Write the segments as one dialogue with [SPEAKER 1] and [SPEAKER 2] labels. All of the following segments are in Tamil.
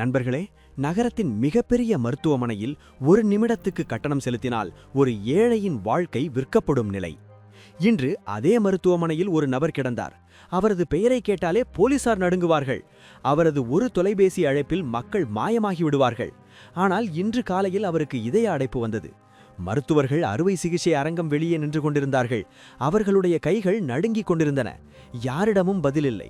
[SPEAKER 1] நண்பர்களே நகரத்தின் மிகப்பெரிய மருத்துவமனையில் ஒரு நிமிடத்துக்கு கட்டணம் செலுத்தினால் ஒரு ஏழையின் வாழ்க்கை விற்கப்படும் நிலை. இன்று அதே மருத்துவமனையில் ஒரு நபர் கிடந்தார். அவரது பெயரை கேட்டாலே போலீசார் நடுங்குவார்கள். அவரது ஒரு தொலைபேசி அழைப்பில் மக்கள் மாயமாகி விடுவார்கள். ஆனால் இன்று காலையில் அவருக்கு இதய அடைப்பு வந்தது. மருத்துவர்கள் அறுவை சிகிச்சை அரங்கம் வெளியே நின்று கொண்டிருந்தார்கள். அவர்களுடைய கைகள் நடுங்கிக் கொண்டிருந்தன. யாரிடமும் பதிலில்லை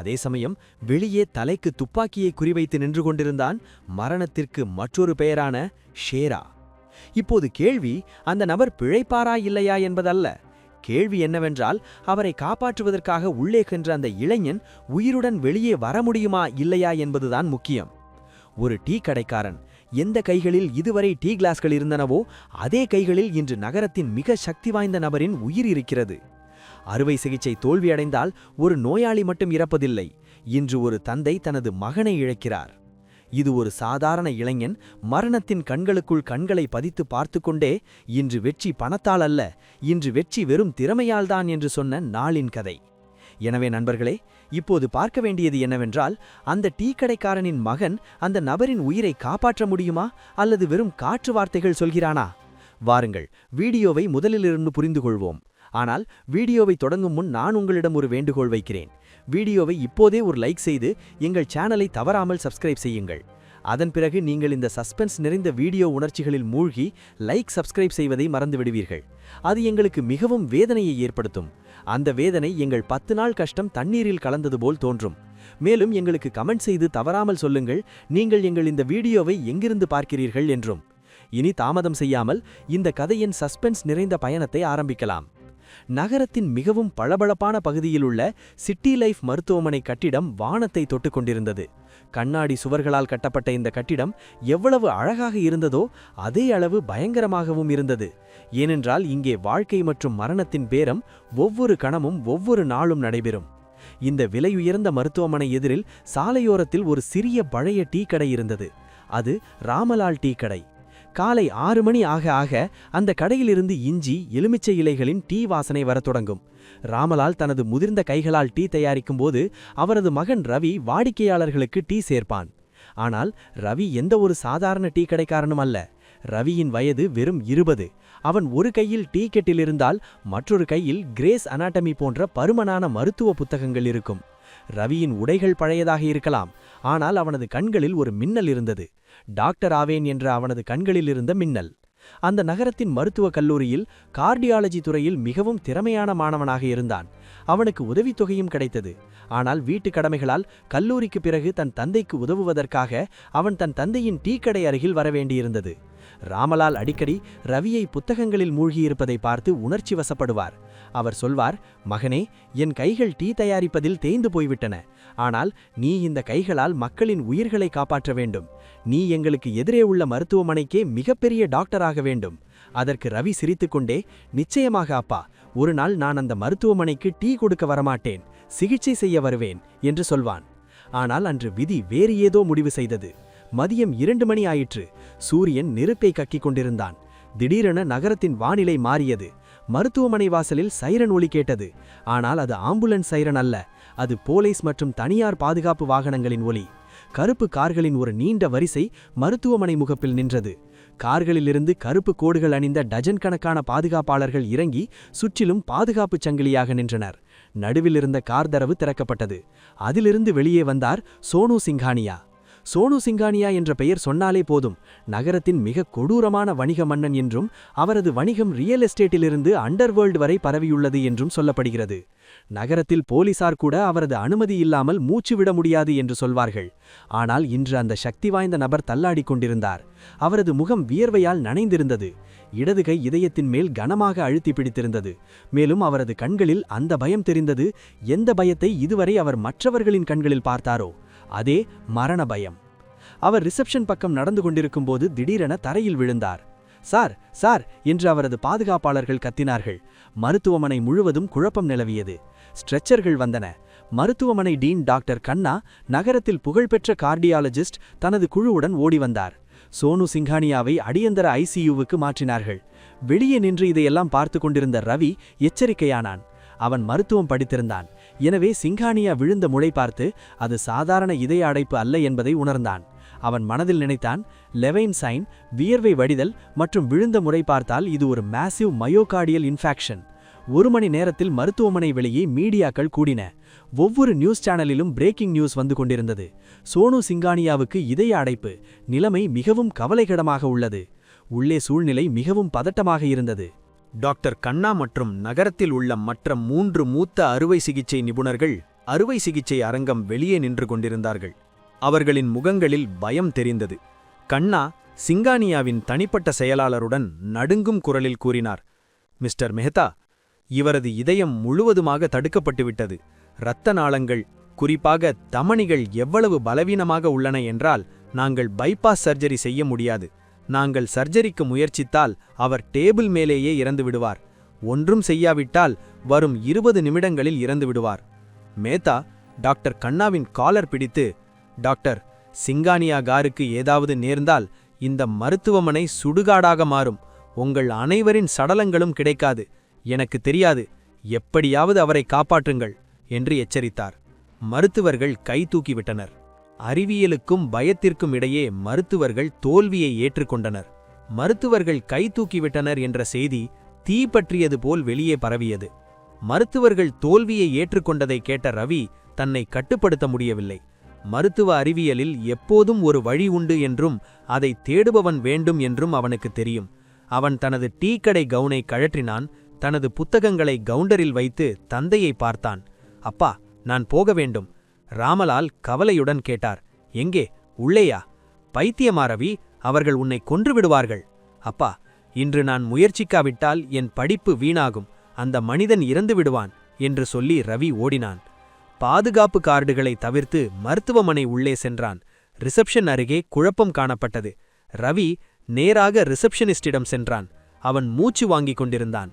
[SPEAKER 1] அதே சமயம் வெளியே தலைக்கு துப்பாக்கியை குறிவைத்து நின்று கொண்டிருந்தான் மரணத்திற்கு மற்றொரு பெயரான ஷேரா. இப்போது கேள்வி அந்த நபர் பிழைப்பாரா இல்லையா என்பதல்ல. கேள்வி என்னவென்றால் அவரை காப்பாற்றுவதற்காக உள்ளே சென்ற அந்த இளைஞன் உயிருடன் வெளியே வர முடியுமா இல்லையா என்பதுதான் முக்கியம். ஒரு டீ கடைக்காரன் எந்த கைகளில் இதுவரை டீ கிளாஸ்கள் இருந்தனவோ அதே கைகளில் இன்று நகரத்தின் மிக சக்தி வாய்ந்த நபரின் உயிர் இருக்கிறது. அறுவை சிகிச்சை தோல்வியடைந்தால் ஒரு நோயாளி மட்டும் இறப்பதில்லை. இன்று ஒரு தந்தை தனது மகனை இழக்கிறார். இது ஒரு சாதாரண இளைஞன் மரணத்தின் கண்களுக்குள் கண்களை பதித்து பார்த்து கொண்டே இன்று வெற்றி பணத்தால் அல்ல இன்று வெற்றி வெறும் திறமையால்தான் என்று சொன்ன நாளின் கதை. எனவே நண்பர்களே இப்போது பார்க்க வேண்டியது என்னவென்றால் அந்த டீ கடைக்காரனின் மகன் அந்த நபரின் உயிரை காப்பாற்ற முடியுமா அல்லது வெறும் காற்று வார்த்தைகள் சொல்கிறானா? வாருங்கள் வீடியோவை முதலிலிருந்து புரிந்து கொள்வோம் ஆனால் வீடியோவை தொடங்கும் முன் நான் உங்களிடம் ஒரு வேண்டுகோள் வைக்கிறேன். வீடியோவை இப்போதே ஒரு லைக் செய்து எங்கள் சேனலை தவறாமல் சப்ஸ்கிரைப் செய்யுங்கள். அதன் பிறகு நீங்கள் இந்த சஸ்பென்ஸ் நிறைந்த வீடியோ உணர்ச்சிகளில் மூழ்கி லைக் சப்ஸ்கிரைப் செய்வதை மறந்துவிடுவீர்கள் அது எங்களுக்கு மிகவும் வேதனையை ஏற்படுத்தும். அந்த வேதனை எங்கள் பத்து நாள் கஷ்டம் தண்ணீரில் கலந்தது போல் தோன்றும். மேலும் எங்களுக்கு கமெண்ட் செய்து தவறாமல் சொல்லுங்கள் நீங்கள் எங்கள் இந்த வீடியோவை எங்கிருந்து பார்க்கிறீர்கள் என்றும். இனி தாமதம் செய்யாமல் இந்த கதையின் சஸ்பென்ஸ் நிறைந்த பயணத்தை ஆரம்பிக்கலாம். நகரத்தின் மிகவும் பளபளப்பான பகுதியில் உள்ள சிட்டி லைஃப் மருத்துவமனை கட்டிடம் வானத்தை தொட்டுக்கொண்டிருந்தது கண்ணாடி சுவர்களால் கட்டப்பட்ட இந்த கட்டிடம் எவ்வளவு அழகாக இருந்ததோ அதே அளவு பயங்கரமாகவும் இருந்தது. ஏனென்றால் இங்கே வாழ்க்கை மற்றும் மரணத்தின் பேரம் ஒவ்வொரு கணமும் ஒவ்வொரு நாளும் நடைபெறும். இந்த விலையுயர்ந்த மருத்துவமனை எதிரில் சாலையோரத்தில் ஒரு சிறிய பழைய டீ கடை இருந்தது. அது ராமலால் டீ கடை. காலை ஆறு மணி ஆக ஆக அந்த கடையிலிருந்து இஞ்சி எலுமிச்சை இலைகளின் டீ வாசனை வரத் தொடங்கும். ராமலால் தனது முதிர்ந்த கைகளால் டீ தயாரிக்கும் போது அவரது மகன் ரவி வாடிக்கையாளர்களுக்கு டீ சேர்ப்பான். ஆனால் ரவி எந்த ஒரு சாதாரண டீ கடைக்காரனும் அல்ல. ரவியின் வயது வெறும் இருபது. அவன் ஒரு கையில் டீ கெட்டில் இருந்தால் மற்றொரு கையில் கிரேஸ் அனாட்டமி போன்ற பருமனான மருத்துவ புத்தகங்கள் இருக்கும். ரவியின் உடைகள் பழையதாக இருக்கலாம். ஆனால் அவனது கண்களில் ஒரு மின்னல் இருந்தது. டாக்டர் ஆவேன் என்ற அவனது கண்களில் இருந்த மின்னல். அந்த நகரத்தின் மருத்துவக் கல்லூரியில் கார்டியாலஜி துறையில் மிகவும் திறமையான மாணவனாக இருந்தான். அவனுக்கு உதவித்தொகையும் கிடைத்தது. ஆனால் வீட்டுக் கடமைகளால் கல்லூரிக்கு பிறகு தன் தந்தைக்கு உதவுவதற்காக அவன் தன் தந்தையின் டீ கடை அருகில் வரவேண்டியிருந்தது ராமலால் அடிக்கடி ரவியை புத்தகங்களில் மூழ்கியிருப்பதை பார்த்து உணர்ச்சி வசப்படுவார். அவர் சொல்வார் மகனே என் கைகள் டீ தயாரிப்பதில் தேய்ந்து போய்விட்டன. ஆனால் நீ இந்த கைகளால் மக்களின் உயிர்களை காப்பாற்ற வேண்டும். நீ எங்களுக்கு எதிரே உள்ள மருத்துவமனைக்கே மிகப்பெரிய டாக்டராக வேண்டும். அதற்கு ரவி சிரித்துக்கொண்டே நிச்சயமாக அப்பா ஒரு நாள் நான் அந்த மருத்துவமனைக்கு டீ கொடுக்க வரமாட்டேன். சிகிச்சை செய்ய வருவேன் என்று சொல்வான். ஆனால் அன்று விதி வேறு ஏதோ முடிவு செய்தது. மதியம் இரண்டு மணி ஆயிற்று. சூரியன் நெருப்பை கக்கிக் கொண்டிருந்தான். திடீரென நகரத்தின் வானிலை மாறியது. மருத்துவமனை வாசலில் சைரன் ஒலி கேட்டது. ஆனால் அது ஆம்புலன்ஸ் சைரன் அல்ல. அது போலீஸ் மற்றும் தனியார் பாதுகாப்பு வாகனங்களின் ஒலி. கருப்பு கார்களின் ஒரு நீண்ட வரிசை மருத்துவமனை முகப்பில் நின்றது. கார்களிலிருந்து கருப்பு கோடுகள் அணிந்த டஜன் கணக்கான பாதுகாப்பாளர்கள் இறங்கி சுற்றிலும் பாதுகாப்புச் சங்கிலியாக நின்றனர். நடுவில் இருந்த கார் தரவு திறக்கப்பட்டது. அதிலிருந்து வெளியே வந்தார் சோனு சிங்கானியா. சோனு சிங்கானியா என்ற பெயர் சொன்னாலே போதும். நகரத்தின் மிக கொடூரமான வணிக மன்னன் என்றும் அவரது வணிகம் ரியல் எஸ்டேட்டிலிருந்து அண்டர்வேர்ல்டு வரை பரவியுள்ளது என்றும் சொல்லப்படுகிறது. நகரத்தில் போலீசார் கூட அவரது அனுமதி இல்லாமல் மூச்சு விட முடியாது என்று சொல்வார்கள். ஆனால் இன்று அந்த சக்தி வாய்ந்த நபர் தள்ளாடிக் கொண்டிருந்தார். அவரது முகம் வியர்வையால் நனைந்திருந்தது. இடது கை இதயத்தின் மேல் கனமாக அழுத்தி பிடித்திருந்தது. மேலும் அவரது கண்களில் அந்த பயம் தெரிந்தது எந்த பயத்தை இதுவரை அவர் மற்றவர்களின் கண்களில் பார்த்தாரோ? அதே மரண பயம். அவர் ரிசப்ஷன் பக்கம் நடந்து கொண்டிருக்கும்போது திடீரென தரையில் விழுந்தார். சார் சார் என்று அவரது பாதுகாப்பாளர்கள் கத்தினார்கள். மருத்துவமனை முழுவதும் குழப்பம் நிலவியது. ஸ்ட்ரெச்சர்கள் வந்தன. மருத்துவமனை டீன் டாக்டர் கண்ணா நகரத்தில் புகழ்பெற்ற கார்டியாலஜிஸ்ட் தனது குழுவுடன் ஓடி வந்தார். சோனு சிங்கானியாவை அடியந்தர ஐசியூவுக்கு மாற்றினார்கள். வெளியே நின்று இதையெல்லாம் பார்த்து கொண்டிருந்த ரவி எச்சரிக்கையானான். அவன் மருத்துவம் படித்திருந்தான். எனவே சிங்கானியா விழுந்த முளை பார்த்து அது சாதாரண இதய அடைப்பு அல்ல என்பதை உணர்ந்தான். அவன் மனதில் நினைத்தான் லெவைன் சைன் வியர்வை வடிதல் மற்றும் விழுந்த முறை பார்த்தால் இது ஒரு மேசிவ் மயோகார்டியல் இன்ஃபேக்ஷன் ஒரு மணி நேரத்தில் மருத்துவமனை வெளியே மீடியாக்கள் கூடின. ஒவ்வொரு நியூஸ் சேனலிலும் பிரேக்கிங் நியூஸ் வந்து கொண்டிருந்தது. சோனு சிங்கானியாவுக்கு இதய அடைப்பு நிலைமை மிகவும் கவலைக்கிடமாக உள்ளது. உள்ளே சூழ்நிலை மிகவும் பதட்டமாக இருந்தது.
[SPEAKER 2] டாக்டர் கண்ணா மற்றும் நகரத்தில் உள்ள மற்ற மூன்று மூத்த அறுவை சிகிச்சை நிபுணர்கள் அறுவை சிகிச்சை அரங்கம் வெளியே நின்று கொண்டிருந்தார்கள். அவர்களின் முகங்களில் பயம் தெரிந்தது. கண்ணா சிங்கானியாவின் தனிப்பட்ட செயலாளருடன் நடுங்கும் குரலில் கூறினார் மிஸ்டர் மெஹ்தா இவரது இதயம் முழுவதுமாக தடுக்கப்பட்டுவிட்டது. இரத்த நாளங்கள் குறிப்பாக தமணிகள் எவ்வளவு பலவீனமாக உள்ளன என்றால் நாங்கள் பைபாஸ் சர்ஜரி செய்ய முடியாது. நாங்கள் சர்ஜரிக்கு முயற்சித்தால் அவர் டேபிள் மேலேயே இறந்து விடுவார். ஒன்றும் செய்யாவிட்டால் வரும் இருபது நிமிடங்களில் இறந்து விடுவார். மேத்தா டாக்டர் கண்ணாவின் காலர் பிடித்து டாக்டர் சிங்கானியா காருக்கு ஏதாவது நேர்ந்தால் இந்த மருத்துவமனை சுடுகாடாக மாறும். உங்கள் அனைவரின் சடலங்களும் கிடைக்காது. எனக்கு தெரியாது. எப்படியாவது அவரை காப்பாற்றுங்கள் என்று எச்சரித்தார். மருத்துவர்கள் கை தூக்கிவிட்டனர். அறிவியலுக்கும் பயத்திற்கும் இடையே மருத்துவர்கள் தோல்வியை ஏற்றுக்கொண்டனர். மருத்துவர்கள் கை தூக்கிவிட்டனர் என்ற செய்தி தீ பற்றியது போல் வெளியே பரவியது. மருத்துவர்கள் தோல்வியை ஏற்றுக்கொண்டதை கேட்ட ரவி தன்னை கட்டுப்படுத்த முடியவில்லை. மருத்துவ அறிவியலில் எப்போதும் ஒரு வழி உண்டு என்றும் அதை தேடுபவன் வேண்டும் என்றும் அவனுக்கு தெரியும். அவன் தனது டீக்கடை கவுனை கழற்றினான் தனது புத்தகங்களை கவுண்டரில் வைத்து தந்தையை பார்த்தான். அப்பா நான் போக வேண்டும் ராமலால் கவலையுடன் கேட்டார். எங்கே? உள்ளேயா? பைத்தியமா ரவி? அவர்கள் உன்னை கொன்று விடுவார்கள். அப்பா இன்று நான் முயற்சிக்காவிட்டால் என் படிப்பு வீணாகும் அந்த மனிதன் இறந்து விடுவான் என்று சொல்லி ரவி ஓடினான். பாதுகாப்பு கார்டுகளை தவிர்த்து மருத்துவமனை உள்ளே சென்றான். ரிசப்ஷன் அருகே குழப்பம் காணப்பட்டது. ரவி நேராக ரிசப்ஷனிஸ்டிடம் சென்றான். அவன் மூச்சு வாங்கிக் கொண்டிருந்தான்.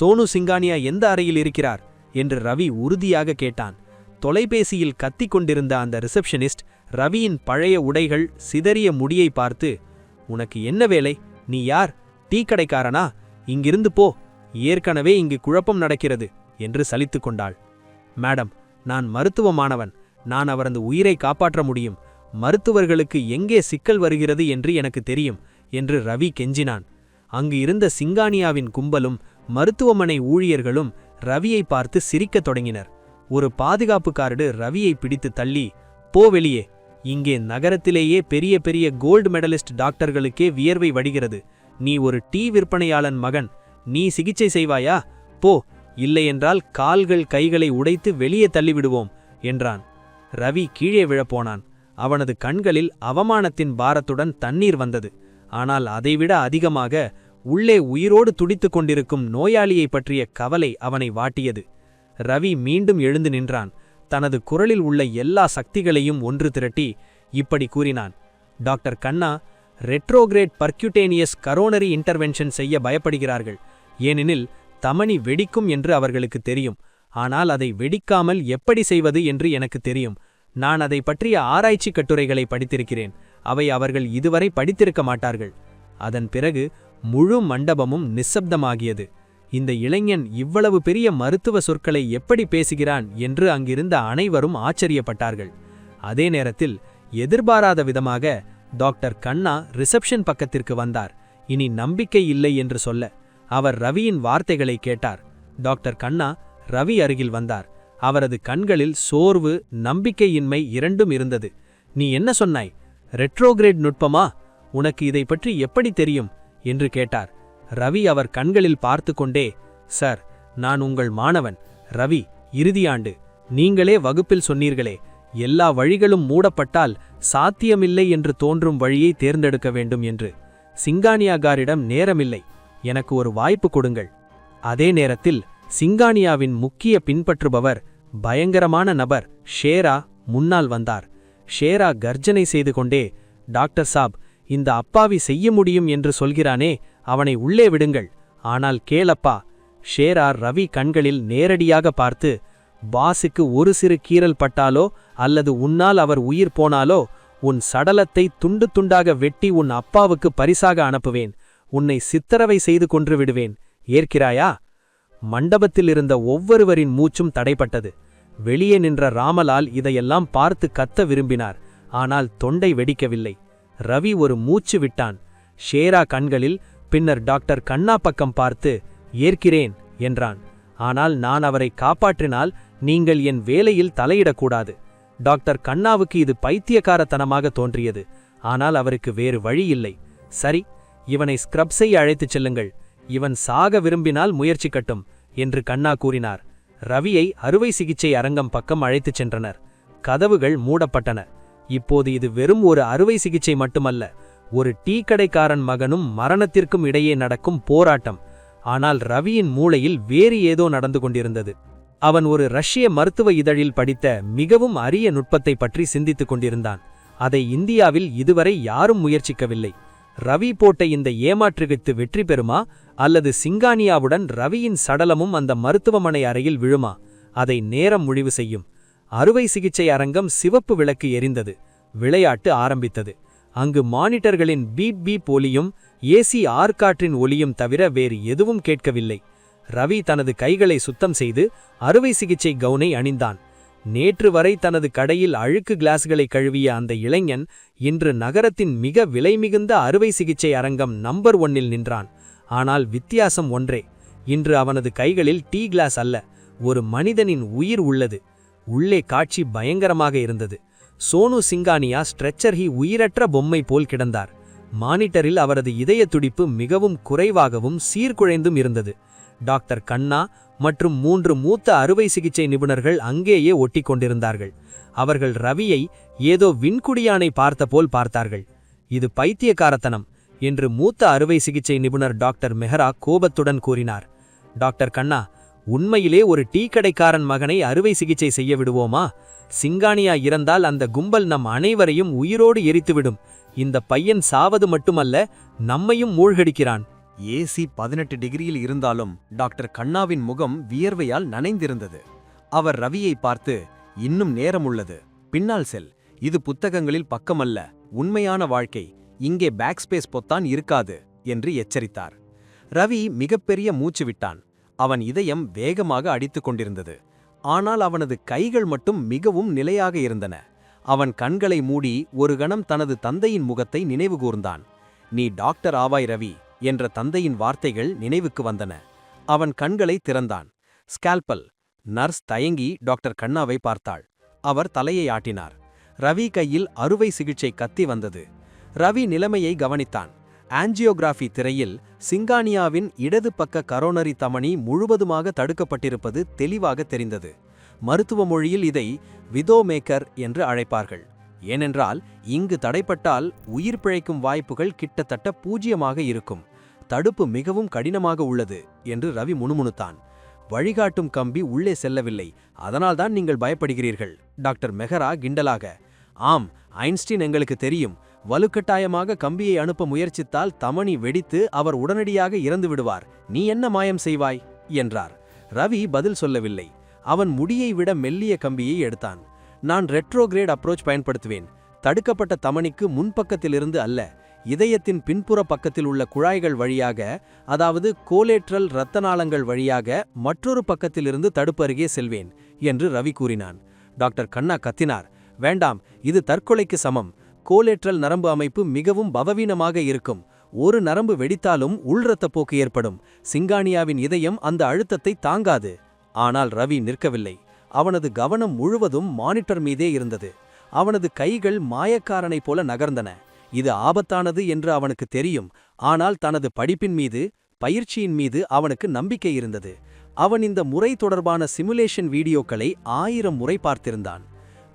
[SPEAKER 2] சோனு சிங்கானியா எந்த அறையில் இருக்கிறார்? என்று ரவி உறுதியாக கேட்டான். தொலைபேசியில் கத்திக் கொண்டிருந்த அந்த ரிசப்ஷனிஸ்ட் ரவியின் பழைய உடைகள் சிதறிய முடியை பார்த்து உனக்கு என்ன வேலை? நீ யார்? டீ கடைக்காரனா? இங்கிருந்து போ. ஏற்கனவே இங்கு குழப்பம் நடக்கிறது என்று சலித்து கொண்டாள். மேடம் நான் மருத்துவமானவன். நான் அவரது உயிரை காப்பாற்ற முடியும். மருத்துவர்களுக்கு எங்கே சிக்கல் வருகிறது என்று எனக்கு தெரியும் என்று ரவி கெஞ்சினான். அங்கு இருந்த சிங்கானியாவின் கும்பலும் மருத்துவமனை ஊழியர்களும் ரவியை பார்த்து சிரிக்கத் தொடங்கினர். ஒரு பாதுகாப்பு கார்டு ரவியை பிடித்து தள்ளி போ வெளியே. இங்கே நகரத்திலேயே பெரிய பெரிய கோல்டு மெடலிஸ்ட் டாக்டர்களுக்கே வியர்வை வடிகிறது. நீ ஒரு டீ விற்பனையாளன் மகன். நீ சிகிச்சை செய்வாயா? போ. இல்லையென்றால் கால்கள் கைகளை உடைத்து வெளியே தள்ளிவிடுவோம் என்றான். ரவி கீழே விழப்போனான். அவனது கண்களில் அவமானத்தின் பாரத்துடன் தண்ணீர் வந்தது. ஆனால் அதைவிட அதிகமாக உள்ளே உயிரோடு துடித்துக் கொண்டிருக்கும் நோயாளியை பற்றிய கவலை அவனை வாட்டியது. ரவி மீண்டும் எழுந்து நின்றான். தனது குரலில் உள்ள எல்லா சக்திகளையும் ஒன்று திரட்டி இப்படி கூறினான். Doctor Khanna retrograde percutaneous coronary intervention செய்ய பயப்படுகிறார்கள். ஏனெனில் தமனி வெடிக்கும் என்று அவர்களுக்கு தெரியும். ஆனால் அதை வெடிக்காமல் எப்படி செய்வது என்று எனக்கு தெரியும். நான் அதை பற்றிய ஆராய்ச்சி கட்டுரைகளை படித்திருக்கிறேன். அவை அவர்கள் இதுவரை படித்திருக்க மாட்டார்கள். அதன் பிறகு முழு மண்டபமும் நிசப்தமாகியது. இந்த இளைஞன் இவ்வளவு பெரிய மருத்துவ சொற்களை எப்படி பேசுகிறான் என்று அங்கிருந்த அனைவரும் ஆச்சரியப்பட்டார்கள். அதே நேரத்தில் எதிர்பாராத விதமாக டாக்டர் கண்ணா ரிசப்ஷன் பக்கத்திற்கு வந்தார். இனி நம்பிக்கை இல்லை என்று சொல்ல அவர் ரவியின் வார்த்தைகளை கேட்டார். டாக்டர் கண்ணா ரவி அருகில் வந்தார். அவரது கண்களில் சோர்வு நம்பிக்கையின்மை இரண்டும் இருந்தது. நீ என்ன சொன்னாய்? ரெட்ரோகிரேட் நுட்பமா? உனக்கு இதை பற்றி எப்படி தெரியும்? என்று கேட்டார். ரவி அவர் கண்களில் பார்த்து கொண்டே சார் நான் உங்கள் மாணவன். ரவி இறுதியாண்டு. நீங்களே வகுப்பில் சொன்னீர்களே எல்லா வழிகளும் மூடப்பட்டால் சாத்தியமில்லை என்று தோன்றும் வழியை தேர்ந்தெடுக்க வேண்டும் என்று. சிங்கானியாகாரிடம் நேரமில்லை. எனக்கு ஒரு வாய்ப்பு கொடுங்கள். அதே நேரத்தில் சிங்கானியாவின் முக்கிய பின்பற்றுபவர் பயங்கரமான நபர் ஷேரா முன்னால் வந்தார். ஷேரா கர்ஜனை செய்து கொண்டே டாக்டர் சாப் இந்த அப்பாவி செய்ய முடியும் என்று சொல்கிறானே அவனை உள்ளே விடுங்கள். ஆனால் கேளப்பா. ஷேரா ரவி கண்களில் நேரடியாக பார்த்து பாஸுக்கு ஒரு சிறு கீறல் பட்டாலோ அல்லது உன்னால் அவர் உயிர் போனாலோ உன் சடலத்தை துண்டு துண்டாக வெட்டி உன் அப்பாவுக்கு பரிசாக அனுப்புவேன். உன்னை சித்தரவை செய்து கொன்று விடுவேன். ஏற்கிறாயா? மண்டபத்தில் இருந்த ஒவ்வொருவரின் மூச்சும் தடைப்பட்டது. வெளியே நின்ற ராமலால் இதையெல்லாம் பார்த்து கத்த விரும்பினார். ஆனால் தொண்டை வெடிக்கவில்லை. ரவி ஒரு மூச்சு விட்டான். ஷேரா கண்களில் பின்னர் டாக்டர் கண்ணா பக்கம் பார்த்து ஏற்கிறேன் என்றான். ஆனால் நான் அவரை காப்பாற்றினால் நீங்கள் என் வேலையில் தலையிடக்கூடாது. டாக்டர் கண்ணாவுக்கு இது பைத்தியக்காரத்தனமாக தோன்றியது. ஆனால் அவருக்கு வேறு வழி இல்லை. சரி இவனை ஸ்க்ரப்ஸை அழைத்துச் செல்லுங்கள். இவன் சாக விரும்பினால் முயற்சிக்கட்டும் என்று கண்ணா கூறினார். ரவியை அறுவை சிகிச்சை அரங்கம் பக்கம் அழைத்துச் சென்றனர். கதவுகள் மூடப்பட்டன. இப்போது இது வெறும் ஒரு அறுவை சிகிச்சை மட்டுமல்ல ஒரு டீ கடைக்காரன் மகனும் மரணத்திற்கும் இடையே நடக்கும் போராட்டம். ஆனால் ரவியின் மூளையில் வேறு ஏதோ நடந்து கொண்டிருந்தது. அவன் ஒரு ரஷ்ய மருத்துவ இதழில் படித்த மிகவும் அரிய நுட்பத்தை பற்றி சிந்தித்துக் கொண்டிருந்தான். அதை இந்தியாவில் இதுவரை யாரும் முயற்சிக்கவில்லை. ரவி போட்ட இந்த ஏமாற்றுகித்து வெற்றி பெறுமா? அல்லது சிங்கானியாவுடன் ரவியின் சடலமும் அந்த மருத்துவமனை அறையில் விழுமா? அதை நேரம் முடிவு செய்யும். அறுவை சிகிச்சை அரங்கம் சிவப்பு விளக்கு எரிந்தது. விளையாட்டு ஆரம்பித்தது. அங்கு மானிட்டர்களின் பீப் பீப் ஒலியும் ஏசி ஆர்காற்றின் ஒலியும் தவிர வேறு எதுவும் கேட்கவில்லை. ரவி தனது கைகளை சுத்தம் செய்து அறுவை சிகிச்சை கவுனை அணிந்தான். நேற்று வரை தனது கடையில் அழுக்கு கிளாஸ்களை கழுவிய அந்த இளைஞன் இன்று நகரத்தின் மிக விலைமிகுந்த அறுவை சிகிச்சை அரங்கம் நம்பர் ஒன்னில் நின்றான். ஆனால் வித்தியாசம் ஒன்றே இன்று அவனது கைகளில் டீ கிளாஸ் அல்ல ஒரு மனிதனின் உயிர் உள்ளது. உள்ளே காட்சி பயங்கரமாக இருந்தது. சோனு சிங்கானியா ஸ்ட்ரெச்சர்ஹி உயிரற்ற பொம்மை போல் கிடந்தார். மானிட்டரில் அவரது இதய துடிப்பு மிகவும் குறைவாகவும் சீர்குழைந்தும் இருந்தது. டாக்டர் கண்ணா மற்றும் மூன்று மூத்த அறுவை சிகிச்சை நிபுணர்கள் அங்கேயே ஒட்டி கொண்டிருந்தார்கள் அவர்கள் ரவியை ஏதோ விண்குடியானை பார்த்தபோல் பார்த்தார்கள். இது பைத்தியக்காரத்தனம் என்று மூத்த அறுவை சிகிச்சை நிபுணர் டாக்டர் மெஹரா கோபத்துடன் கூறினார். டாக்டர் கண்ணா உண்மையிலே ஒரு டீ கடைக்காரன் மகனை அறுவை சிகிச்சை செய்ய விடுவோமா? சிங்கானியா இறந்தால் அந்த கும்பல் நம் அனைவரையும் உயிரோடு எரித்துவிடும். இந்த பையன் சாவது மட்டுமல்ல நம்மையும் மூழ்கடிக்கிறான்.
[SPEAKER 3] ஏசி பதினெட்டு டிகிரியில் இருந்தாலும் டாக்டர் கண்ணாவின் முகம் வியர்வையால் நனைந்திருந்தது. அவர் ரவியை பார்த்து இன்னும் நேரம் உள்ளது பின்னால் செல். இது புத்தகங்களில் பக்கமல்ல. உண்மையான வாழ்க்கை. இங்கே பேக்ஸ்பேஸ் பொத்தான் இருக்காது என்று எச்சரித்தார். ரவி மிகப்பெரிய மூச்சு விட்டான். அவன் இதயம் வேகமாக அடித்துக் கொண்டிருந்தது. ஆனால் அவனது கைகள் மட்டும் மிகவும் நிலையாக இருந்தன. அவன் கண்களை மூடி ஒரு கணம் தனது தந்தையின் முகத்தை நினைவுகூர்ந்தான் நீ டாக்டர் ஆவாய் ரவி. என்ற தந்தையின் வார்த்தைகள் நினைவுக்கு வந்தன. அவன் கண்களை திறந்தான். ஸ்கால்பல் நர்ஸ் தயங்கி டாக்டர் கண்ணாவை பார்த்தாள். அவர் தலையை ஆட்டினார். ரவி கையில் அறுவை சிகிச்சை கத்தி வந்தது. ரவி நிலைமையை கவனித்தான். ஆஞ்சியோகிராஃபி திரையில் சிங்கானியாவின் இடது பக்க கரோனரி தமனி முழுவதுமாக தடுக்கப்பட்டிருப்பது தெளிவாக தெரிந்தது. மருத்துவ மொழியில் இதை விதோமேக்கர் என்று அழைப்பார்கள். ஏனென்றால் இங்கு தடைப்பட்டால் உயிர் பிழைக்கும் வாய்ப்புகள் கிட்டத்தட்ட பூஜ்யமாக இருக்கும். தடுப்பு மிகவும் கடினமாக உள்ளது என்று ரவி முணுமுணுத்தான். வழிகாட்டும் கம்பி உள்ளே செல்லவில்லை. அதனால்தான் நீங்கள் பயப்படுகிறீர்கள். டாக்டர் மெஹரா கிண்டலாக. ஆம் ஐன்ஸ்டீன் எங்களுக்கு தெரியும். வலுக்கட்டாயமாக கம்பியை அனுப்ப முயற்சித்தால் தமணி வெடித்து அவர் உடனடியாக இறந்து விடுவார். நீ என்ன மாயம் செய்வாய்? என்றார். ரவி பதில் சொல்லவில்லை. அவன் முடியை விட மெல்லிய கம்பியை எடுத்தான். நான் ரெட்ரோகிரேட் அப்ரோச் பயன்படுத்துவேன். தடுக்கப்பட்ட தமணிக்கு முன்பக்கத்திலிருந்து அல்ல இதயத்தின் பின்புற பக்கத்தில் உள்ள குழாய்கள் வழியாக அதாவது கோலேட்ரல் இரத்த நாளங்கள் வழியாக மற்றொரு பக்கத்திலிருந்து தடுப்பு அருகே செல்வேன் என்று ரவி கூறினான். டாக்டர் கண்ணா கத்தினார் வேண்டாம் இது தற்கொலைக்கு சமம். கோலேட்ரல் நரம்பு அமைப்பு மிகவும் பவவீனமாக இருக்கும். ஒரு நரம்பு வெடித்தாலும் உள் போக்கு ஏற்படும். சிங்கானியாவின் இதயம் அந்த அழுத்தத்தை தாங்காது. ஆனால் ரவி நிற்கவில்லை. அவனது கவனம் முழுவதும் மானிட்டர் மீதே இருந்தது. அவனது கைகள் மாயக்காரனைப் போல நகர்ந்தன. இது ஆபத்தானது என்று அவனுக்கு தெரியும். ஆனால் தனது படிப்பின் மீது பயிற்சியின் மீது அவனுக்கு நம்பிக்கை இருந்தது. அவன் இந்த முறை தொடர்பான சிமுலேஷன் வீடியோக்களை ஆயிரம் முறை பார்த்திருந்தான்.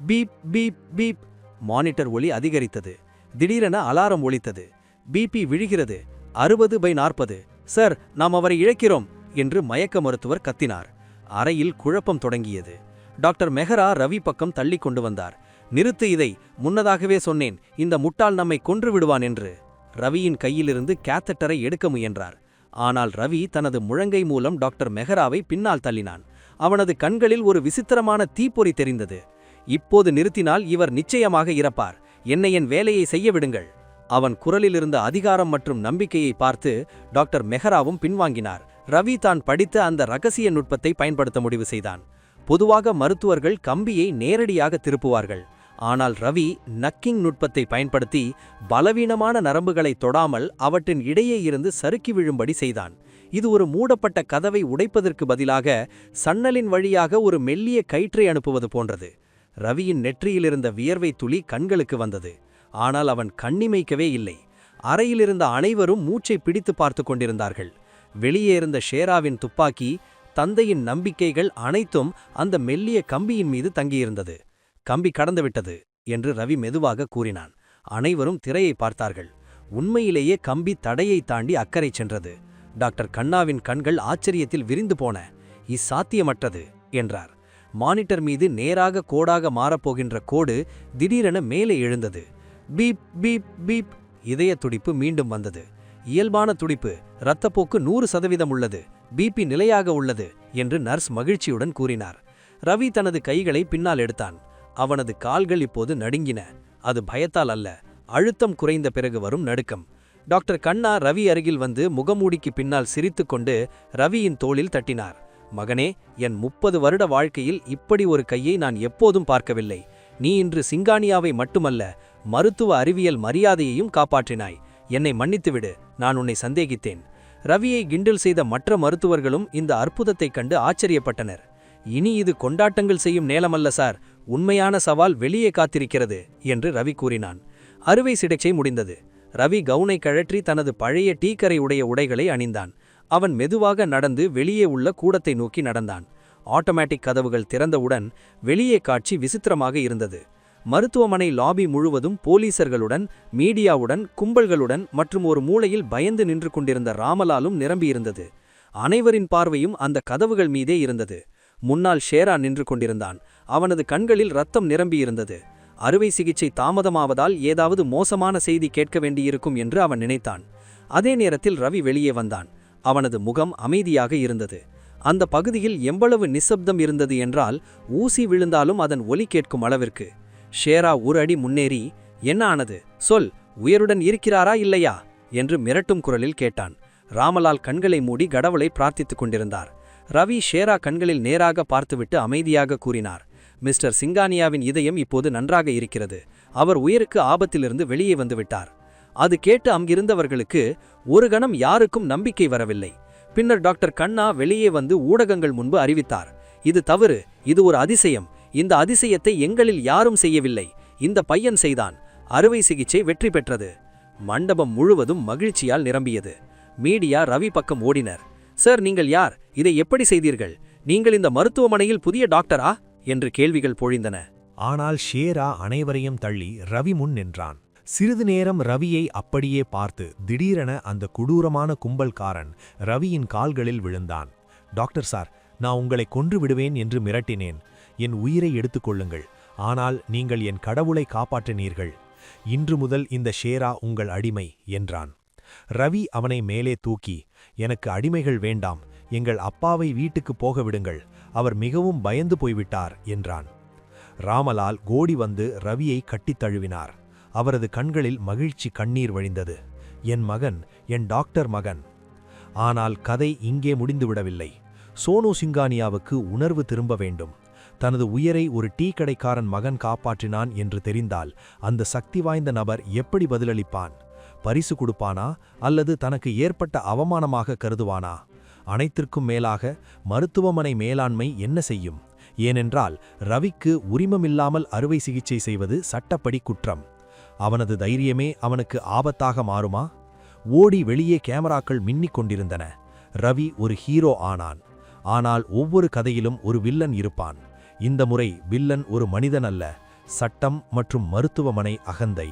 [SPEAKER 3] Beep beep beep. மானிட்டர் ஒளி அதிகரித்தது. திடீரென அலாரம் ஒலித்தது. பிபி விழுகிறது. அறுபது பை நாற்பது. சார் நாம் அவரை இழக்கிறோம் என்று மயக்க மருத்துவர் கத்தினார். அறையில் குழப்பம் தொடங்கியது. டாக்டர் மெஹரா ரவி பக்கம் தள்ளி கொண்டு வந்தார். நிறுத்து இதை. முன்னதாகவே சொன்னேன். இந்த முட்டாள் நம்மை கொன்று விடுவான் என்று ரவியின் கையிலிருந்து கேத்தட்டரை எடுக்க முயன்றார். ஆனால் ரவி தனது முழங்கை மூலம் டாக்டர் மெஹராவை பின்னால் தள்ளினான். அவனது கண்களில் ஒரு விசித்திரமான தீப்பொறி தெரிந்தது. இப்போது நிறுத்தினால் இவர் நிச்சயமாக இறப்பார். என்னை என் வேலையை செய்ய விடுங்கள் அவன் குரலிலிருந்த அதிகாரம் மற்றும் நம்பிக்கையை பார்த்து டாக்டர் மெஹராவும் பின்வாங்கினார். ரவி தான் படித்த அந்த ரகசிய நுட்பத்தை பயன்படுத்த முடிவு செய்தான். பொதுவாக மருத்துவர்கள் கம்பியை நேரடியாக திருப்புவார்கள். ஆனால் ரவி நக்கிங் நுட்பத்தை பயன்படுத்தி பலவீனமான நரம்புகளை தொடாமல் அவற்றின் இடையே இருந்து சறுக்கி விழும்படி செய்தான். இது ஒரு மூடப்பட்ட கதவை உடைப்பதற்கு பதிலாக சன்னலின் வழியாக ஒரு மெல்லிய கயிற்றை அனுப்புவது போன்றது. ரவியின் நெற்றியிலிருந்த வியர்வை துளி கண்களுக்கு வந்தது. ஆனால் அவன் கண்ணிமைக்கவே இல்லை. அறையிலிருந்த அனைவரும் மூச்சை பிடித்து பார்த்து கொண்டிருந்தார்கள். வெளியே இருந்த ஷேராவின் துப்பாக்கி தந்தையின் நம்பிக்கைகள் அனைத்தும் அந்த மெல்லிய கம்பியின் மீது தங்கியிருந்தது. கம்பி கடந்துவிட்டது என்று ரவி மெதுவாக கூறினான். அனைவரும் திரையை பார்த்தார்கள். உண்மையிலேயே கம்பி தடையை தாண்டி அக்கறை சென்றது. டாக்டர் கண்ணாவின் கண்கள் ஆச்சரியத்தில் விரிந்து போன. இச்சாத்தியமற்றது என்றார். மானிட்டர் மீது நேராக கோடாக மாறப்போகின்ற கோடு திடீரென மேலே எழுந்தது. Beep beep beep. இதய துடிப்பு மீண்டும் வந்தது. இயல்பான துடிப்பு. இரத்தப்போக்கு நூறு சதவீதம் உள்ளது. பிபி நிலையாக உள்ளது என்று நர்ஸ் மகிழ்ச்சியுடன் கூறினார். ரவி தனது கைகளை பின்னால் எடுத்தான். அவனது கால்கள் இப்போது நடுங்கின. அது பயத்தால் அல்ல அழுத்தம் குறைந்த பிறகு வரும் நடுக்கம். டாக்டர் கண்ணா ரவி அருகில் வந்து முகமூடிக்கு பின்னால் சிரித்துக்கொண்டு ரவியின் தோளில் தட்டினார். மகனே என் முப்பது வருட வாழ்க்கையில் இப்படி ஒரு கையை நான் எப்போதும் பார்க்கவில்லை. நீ இன்று சிங்கானியாவை மட்டுமல்ல மருத்துவ அறிவியல் மரியாதையையும் காப்பாற்றினாய். என்னை மன்னித்துவிடு நான் உன்னை சந்தேகித்தேன். ரவியை கிண்டில் செய்த மற்ற மருத்துவர்களும் இந்த அற்புதத்தைக் கண்டு ஆச்சரியப்பட்டனர். இனி இது கொண்டாட்டங்கள் செய்யும் நேலமல்ல சார். உண்மையான சவால் வெளியே காத்திருக்கிறது என்று ரவி கூறினான். அறுவை சிகிச்சை முடிந்தது. ரவி கவுனை கழற்றி தனது பழைய டீக்கரை உடைய உடைகளை அணிந்தான். அவன் மெதுவாக நடந்து வெளியே உள்ள கூடத்தை நோக்கி நடந்தான். ஆட்டோமேட்டிக் கதவுகள் திறந்தவுடன் வெளியே காட்சி விசித்திரமாக இருந்தது. மருத்துவமனை லாபி முழுவதும் போலீசர்களுடன் மீடியாவுடன் கும்பல்களுடன் மற்றும் ஒரு மூலையில் பயந்து நின்று கொண்டிருந்த ராமலாலும் நிரம்பியிருந்தது. அனைவரின் பார்வையும் அந்த கதவுகள் மீதே இருந்தது. முன்னால் ஷேரா நின்று கொண்டிருந்தான். அவனது கண்களில் ரத்தம் நிரம்பியிருந்தது. அறுவை சிகிச்சை தாமதமாவதால் ஏதாவது மோசமான செய்தி கேட்க வேண்டியிருக்கும் என்று அவன் நினைத்தான். அதே நேரத்தில் ரவி வெளியே வந்தான். அவனது முகம் அமைதியாக இருந்தது. அந்த பகுதியில் எவ்வளவு நிசப்தம் இருந்தது என்றால் ஊசி விழுந்தாலும் அதன் ஒலி கேட்கும் அளவிற்கு. ஷேரா ஒரு அடி முன்னேறி என்ன ஆனது? சொல் உயருடன் இருக்கிறாரா இல்லையா? என்று மிரட்டும் குரலில் கேட்டான். ராமலால் கண்களை மூடி கடவுளை பிரார்த்தித்துக் கொண்டிருந்தார். ரவி ஷேரா கண்களில் நேராக பார்த்துவிட்டு அமைதியாக கூறினார். மிஸ்டர் சிங்கானியாவின் இதயம் இப்போது நன்றாக இருக்கிறது. அவர் உயிருக்கு ஆபத்திலிருந்து வெளியே வந்துவிட்டார் அது கேட்டு அங்கிருந்தவர்களுக்கு ஒரு கணம் யாருக்கும் நம்பிக்கை வரவில்லை. பின்னர் டாக்டர் கண்ணா வெளியே வந்து ஊடகங்கள் முன்பு அறிவித்தார். இது தவறு இது ஒரு அதிசயம். இந்த அதிசயத்தை எங்களில் யாரும் செய்யவில்லை. இந்த பையன் செய்தான். அறுவை சிகிச்சை வெற்றி பெற்றது. மண்டபம் முழுவதும் மகிழ்ச்சியால் நிரம்பியது. மீடியா ரவி பக்கம் ஓடினர். சார் நீங்கள் யார்? இதை எப்படி செய்தீர்கள்? நீங்கள் இந்த மருத்துவமனையில் புதிய டாக்டரா? என்று கேள்விகள் பொழிந்தன.
[SPEAKER 4] ஆனால் ஷேரா அனைவரையும் தள்ளி ரவி முன் நின்றான். சிறிது நேரம் ரவியை அப்படியே பார்த்து திடீரென அந்த கொடூரமான கும்பல்காரன் ரவியின் கால்களில் விழுந்தான். டாக்டர் சார் நான் உங்களை கொன்று விடுவேன் என்று மிரட்டினேன். என் உயிரை எடுத்துக்கொள்ளுங்கள். ஆனால் நீங்கள் என் கடவுளை காப்பாற்றினீர்கள். இன்று முதல் இந்த ஷேரா உங்கள் அடிமை என்றான். ரவி அவனை மேலே தூக்கி எனக்கு அடிமைகள் வேண்டாம். எங்கள் அப்பாவை வீட்டுக்கு போக விடுங்கள். அவர் மிகவும் பயந்து போய்விட்டார் என்றான். ராமலால் கோடி வந்து ரவியை கட்டித் தழுவினார். அவரது கண்களில் மகிழ்ச்சி கண்ணீர் வழிந்தது. என் மகன் என் டாக்டர் மகன். ஆனால் கதை இங்கே முடிந்துவிடவில்லை. சோனு சிங்கானியாவுக்கு உணர்வு திரும்ப வேண்டும். தனது உயிரை ஒரு டீ கடைக்காரன் மகன் காப்பாற்றினான் என்று தெரிந்தால் அந்த சக்தி வாய்ந்த நபர் எப்படி பதிலளிப்பான்? பரிசு கொடுப்பானா? அல்லது தனக்கு ஏற்பட்ட அவமானமாக கருதுவானா? அனைத்திற்கும் மேலாக மருத்துவமனை மேலாண்மை என்ன செய்யும்? ஏனென்றால் ரவிக்கு உரிமமில்லாமல் அறுவை சிகிச்சை செய்வது சட்டப்படி குற்றம். அவனது தைரியமே அவனுக்கு ஆபத்தாக மாறுமா? ஓடி வெளியே கேமராக்கள் மின்னிக் கொண்டிருந்தன. ரவி ஒரு ஹீரோ ஆனான். ஆனால் ஒவ்வொரு கதையிலும் ஒரு வில்லன் இருப்பான். இந்த முறை வில்லன் ஒரு மனிதன் அல்ல சட்டம் மற்றும் மருத்துவமனை அகந்தை.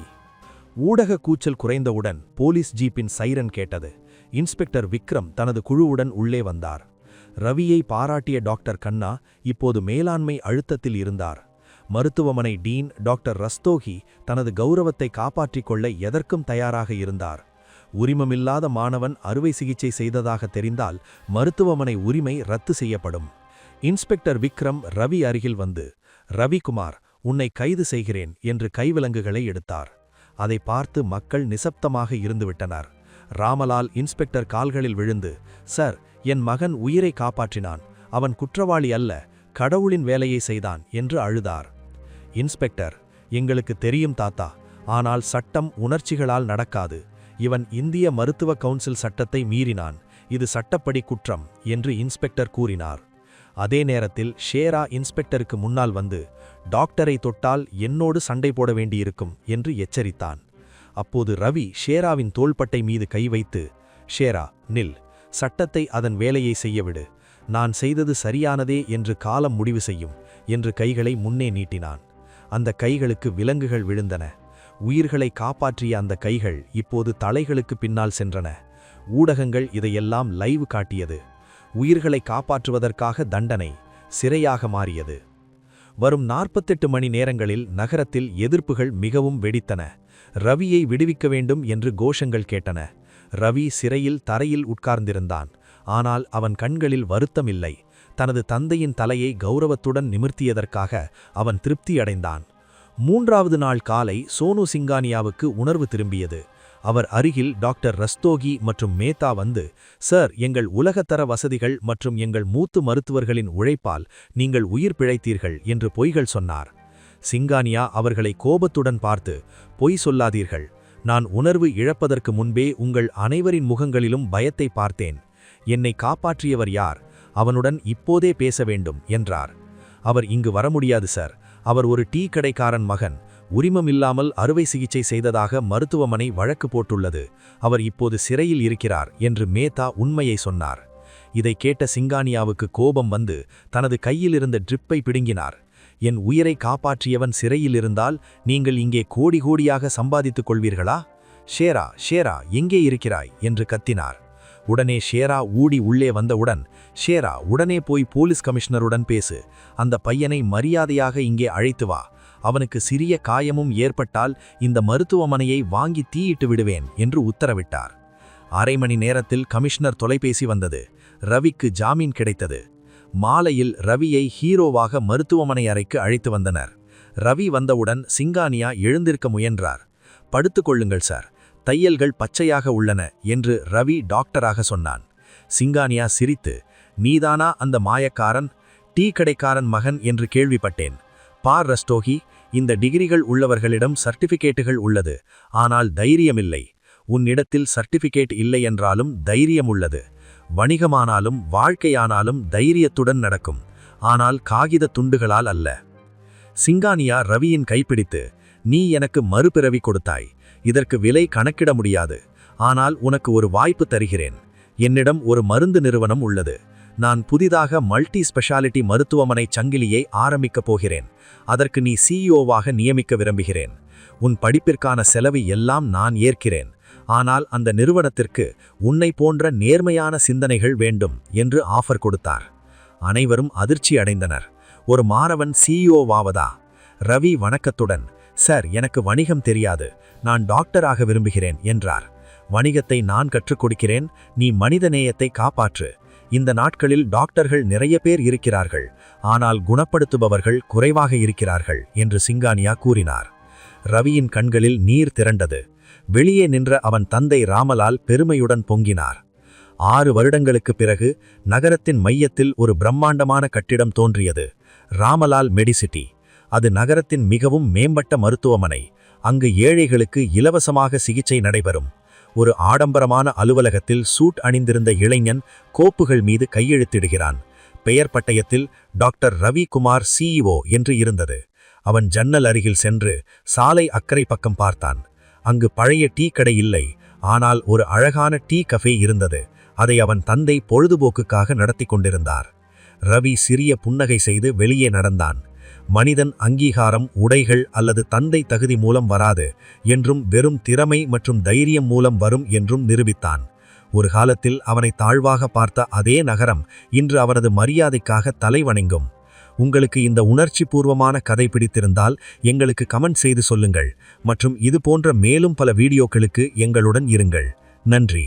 [SPEAKER 4] ஊடக கூச்சல் குறைந்தவுடன் போலீஸ் ஜீப்பின் சைரன் கேட்டது. இன்ஸ்பெக்டர் விக்ரம் தனது குழுவுடன் உள்ளே வந்தார். ரவியை பாராட்டிய டாக்டர் கண்ணா இப்போது மேலாண்மை அழுத்தத்தில் இருந்தார். மருத்துவமனை டீன் டாக்டர் ரஸ்தோகி தனது கௌரவத்தை காப்பாற்றிக் கொள்ள எதற்கும் தயாராக இருந்தார். உரிமமில்லாத மாணவன் அறுவை சிகிச்சை செய்ததாக தெரிந்தால் மருத்துவமனை உரிமை ரத்து செய்யப்படும். இன்ஸ்பெக்டர் விக்ரம் ரவி அருகில் வந்து ரவிக்குமார் உன்னை கைது செய்கிறேன் என்று கைவிலங்குகளை எடுத்தார். அதை பார்த்து மக்கள் நிசப்தமாக இருந்துவிட்டனர். ராமலால் இன்ஸ்பெக்டர் கால்களில் விழுந்து சார் என் மகன் உயிரை காப்பாற்றினான். அவன் குற்றவாளி அல்ல கடவுளின் வேலையை செய்தான் என்று அழுதார். இன்ஸ்பெக்டர் எங்களுக்கு தெரியும் தாத்தா ஆனால் சட்டம் உணர்ச்சிகளால் நடக்காது. இவன் இந்திய மருத்துவ கவுன்சில் சட்டத்தை மீறினான். இது சட்டப்படி குற்றம் என்று இன்ஸ்பெக்டர் கூறினார். அதே நேரத்தில் ஷேரா இன்ஸ்பெக்டருக்கு முன்னால் வந்து டாக்டரை தொட்டால் என்னோடு சண்டை போட வேண்டியிருக்கும் என்று எச்சரித்தான். அப்போது ரவி ஷேராவின் தோள்பட்டை மீது கை வைத்து ஷேரா நில். சட்டத்தை அதன் வேலையை செய்யவிடு. நான் செய்தது சரியானதே என்று காலம் முடிவு செய்யும் என்று கைகளை முன்னே நீட்டினான். அந்த கைகளுக்கு விலங்குகள் விழுந்தன. உயிர்களை காப்பாற்றிய அந்த கைகள் இப்போது தலைகளுக்கு பின்னால் சென்றன. ஊடகங்கள் இதையெல்லாம் லைவ் காட்டியது. உயிர்களை காப்பாற்றுவதற்காக தண்டனை சிறையாக மாறியது. வரும் நாற்பத்தெட்டு மணி நேரங்களில் நகரத்தில் எதிர்ப்புகள் மிகவும் வெடித்தன. ரவியை விடுவிக்க வேண்டும் என்று கோஷங்கள் கேட்டன. ரவி சிறையில் தரையில் உட்கார்ந்திருந்தான். ஆனால் அவன் கண்களில் வருத்தமில்லை. தனது தந்தையின் தலையை கௌரவத்துடன் நிமிர்த்தியதற்காக அவன் திருப்தியடைந்தான். மூன்றாவது நாள் காலை சோனு சிங்கானியாவுக்கு உணர்வு திரும்பியது. அவர் அருகில் டாக்டர் ரஸ்தோகி மற்றும் மேத்தா வந்து சார் எங்கள் உலகத்தர வசதிகள் மற்றும் எங்கள் மூத்து மருத்துவர்களின் உழைப்பால் நீங்கள் உயிர் பிழைத்தீர்கள் என்று பொய்கள் சொன்னார். சிங்கானியா அவர்களை கோபத்துடன் பார்த்து பொய் சொல்லாதீர்கள். நான் உணர்வு இழப்பதற்கு முன்பே உங்கள் அனைவரின் முகங்களிலும் பயத்தை பார்த்தேன். என்னை காப்பாற்றியவர் யார்? அவனுடன் இப்போதே பேச வேண்டும் என்றார். அவர் இங்கு வர முடியாது சார். அவர் ஒரு டீ கடைக்காரன் மகன். உரிமமில்லாமல் அறுவை சிகிச்சை செய்ததாக மருத்துவமனை வழக்கு போட்டுள்ளது. அவர் இப்போது சிறையில் இருக்கிறார் என்று மேத்தா உண்மையை சொன்னார். இதை கேட்ட சிங்கானியாவுக்கு கோபம் வந்து தனது கையில் இருந்த ட்ரிப்பை பிடுங்கினார். என் உயிரை காப்பாற்றியவன் சிறையில் இருந்தால் நீங்கள் இங்கே கோடி கோடியாக சம்பாதித்துக் கொள்வீர்களா? ஷேரா ஷேரா எங்கே இருக்கிறாய்? என்று கத்தினார். உடனே ஷேரா ஊடி உள்ளே வந்தவுடன் ஷேரா உடனே போய் போலீஸ் கமிஷனருடன் பேசு. அந்த பையனை மரியாதையாக இங்கே அழைத்து வா. அவனுக்கு சிறிய காயமும் ஏற்பட்டால் இந்த மருத்துவமனையை வாங்கி தீயிட்டு விடுவேன் என்று உத்தரவிட்டார். அரை மணி நேரத்தில் கமிஷனர் தொலைபேசி வந்தது. ரவிக்கு ஜாமீன் கிடைத்தது. மாலையில் ரவியை ஹீரோவாக மருத்துவமனை அறைக்கு அழைத்து வந்தனர். ரவி வந்தவுடன் சிங்கானியா எழுந்திருக்க முயன்றார். படுத்துக்கொள்ளுங்கள் சார். தையல்கள் பச்சையாக உள்ளன என்று ரவி டாக்டராக சொன்னான். சிங்கானியா சிரித்து நீதானா அந்த மாயக்காரன்? டீ கடைக்காரன் மகன் என்று கேள்விப்பட்டேன். பார் ரஸ்டோகி இந்த டிகிரிகள் உள்ளவர்களிடம் சர்டிபிகேட்டுகள் உள்ளது. ஆனால் தைரியமில்லை. உன்னிடத்தில் சர்டிபிகேட் இல்லை என்றாலும் தைரியம் உள்ளது வணிகமானாலும் வாழ்க்கையானாலும் தைரியத்துடன் நடக்கும். ஆனால் காகித துண்டுகளால் அல்ல. சிங்கானியா ரவியின் கைப்பிடித்து நீ எனக்கு மறுபிறவி கொடுத்தாய். இதற்கு விலை கணக்கிட முடியாது. ஆனால் உனக்கு ஒரு வாய்ப்பு தருகிறேன். என்னிடம் ஒரு மருந்து நிறுவனம் உள்ளது. நான் புதிதாக மல்டி ஸ்பெஷாலிட்டி மருத்துவமனை சங்கிலியை ஆரம்பிக்கப் போகிறேன். அதற்கு நீ சிஇஓவாக நியமிக்க விரும்புகிறேன். உன் படிப்பிற்கான செலவு எல்லாம் நான் ஏற்கிறேன். ஆனால் அந்த நிறுவனத்திற்கு உன்னை போன்ற நேர்மையான சிந்தனைகள் வேண்டும் என்று ஆஃபர் கொடுத்தார். அனைவரும் அதிர்ச்சி அடைந்தனர். ஒரு மாணவன் சிஇஓவாவதா ரவி வணக்கத்துடன் சார் எனக்கு வணிகம் தெரியாது. நான் டாக்டராக விரும்புகிறேன் என்றார். வணிகத்தை நான் கற்றுக் கொடுக்கிறேன். நீ மனிதநேயத்தை காப்பாற்று. இந்த நாட்களில் டாக்டர்கள் நிறைய பேர் இருக்கிறார்கள். ஆனால் குணப்படுத்துபவர்கள் குறைவாக இருக்கிறார்கள் என்று சிங்கானியா கூறினார். ரவியின் கண்களில் நீர் திரண்டது. வெளியே நின்ற அவன் தந்தை ராமலால் பெருமையுடன் பொங்கினார். ஆறு வருடங்களுக்குப் பிறகு நகரத்தின் மையத்தில் ஒரு பிரம்மாண்டமான கட்டிடம் தோன்றியது. ராமலால் மெடிசிட்டி. அது நகரத்தின் மிகவும் மேம்பட்ட மருத்துவமனை. அங்கு ஏழைகளுக்கு இலவசமாக சிகிச்சை நடைபெறும். ஒரு ஆடம்பரமான அலுவலகத்தில் சூட் அணிந்திருந்த இளைஞன் கோப்புகள் மீது கையெழுத்திடுகிறான். பெயர் பட்டயத்தில் டாக்டர் ரவி குமார் சிஇஓ என்று இருந்தது. அவன் ஜன்னல் அருகில் சென்று சாலை அக்கறை பக்கம் பார்த்தான். அங்கு பழைய டீ கடை இல்லை. ஆனால் ஒரு அழகான டீ கஃபே இருந்தது. அதை அவன் தந்தை பொழுதுபோக்குக்காக நடத்தி கொண்டிருந்தார். ரவி சிறிய புன்னகை செய்து வெளியே நடந்தான். மனிதன் அங்கீகாரம் உடைகள் அல்லது தந்தை தகுதி மூலம் வராது என்றும் வெறும் திறமை மற்றும் தைரியம் மூலம் வரும் என்றும் நிரூபித்தான். ஒரு காலத்தில் அவனை தாழ்வாக பார்த்த அதே நகரம் இன்று அவரது மரியாதைக்காக தலைவணங்கும். உங்களுக்கு இந்த உணர்ச்சி பூர்வமான கதை பிடித்திருந்தால் எங்களுக்கு கமெண்ட் செய்து சொல்லுங்கள் மற்றும் இது போன்ற மேலும் பல வீடியோக்களுக்கு எங்களுடன் இருங்கள். நன்றி.